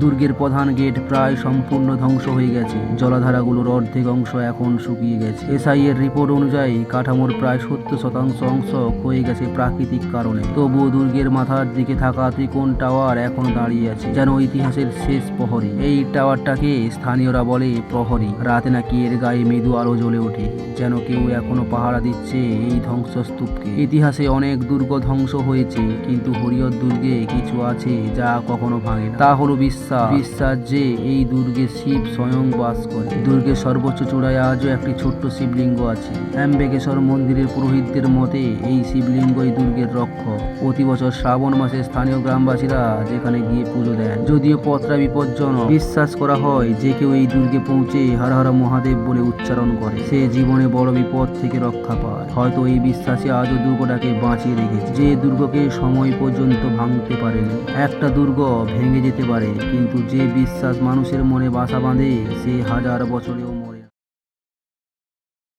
দুর্গের প্রধান গেট প্রায় সম্পূর্ণ ধ্বংস হয়ে গেছে। জলাধারাগুলোর অর্ধেক অংশ এখন শুকিয়ে গেছে। এসআই এর রিপোর্ট অনুযায়ী কাঠামোর প্রায় সত্তর শতাংশ অংশ ক্ষয়ে গেছে প্রাকৃতিক কারণে। তবুও দুর্গের মাথার দিকে থাকা ত্রিকোণ টাওয়ার এখনও দাঁড়িয়ে আছে, যেন ইতিহাসের শেষ প্রহরী। এই টাওয়ারটাকে স্থানীয়রা বলে প্রহরী। রাতে নাকি এর গায়ে মৃদু আলো জ্বলে ওঠে, যেন কেউ এখনও পাহারা দিচ্ছে এই ধ্বংসস্তূপকে। ইতিহাসে অনেক দুর্গ ধ্বংস হয়েছে, কিন্তু হরিয়র দুর্গে কিছু আছে যা কখনো ভাঙে তা হলো বিশ্বাস। বিশ্বাস যে এই দুর্গে শিব স্বয়ং বাস করে। দুর্গের সর্বোচ্চ চূড়ায় আজও একটি ছোট্ট শিবলিঙ্গ আছে। অ্যাম্বেকেশ্বর মন্দিরের পুরোহিতদের মতে এই শিবলিঙ্গই দুর্গের রক্ষক। প্রতি বছর শ্রাবণ মাসে স্থানীয় গ্রামবাসীরা যেখানে গিয়ে পুজো দেন, যদিও পত্রা বিপজ্জনক। বিশ্বাস করা হয় যে কেউ এই দুর্গে পৌঁছে হর হর মহাদেব বলে উচ্চারণ করে। সে জীবনে বড় বিপদ থেকে রক্ষা পায়। হয়তো এই বিশ্বাসে আজও দুর্গটাকে বাঁচিয়ে রেখেছে। যে দুর্গকে সময় পর্যন্ত ভাঙতে পারেনি, একটা দুর্গ ভেঙে যেতে পারে কিন্তু যে বিশ্বাস মানুষের মনে বাসা বাঁধে সে হাজার বছরেও মরে।